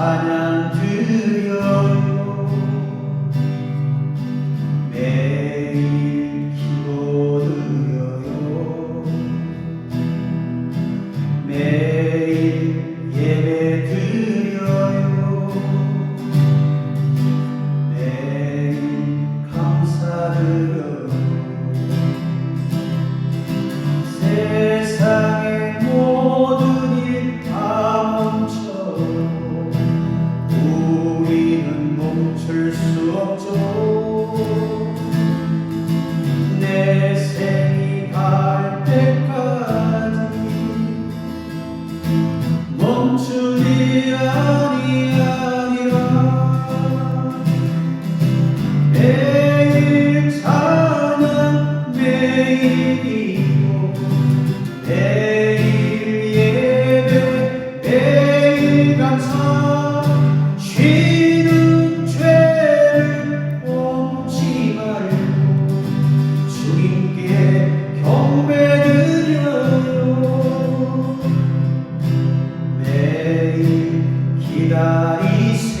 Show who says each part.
Speaker 1: Hanya 우리는 죄를 범치 말고 주님께 경배드려요. 매일 기다리세요.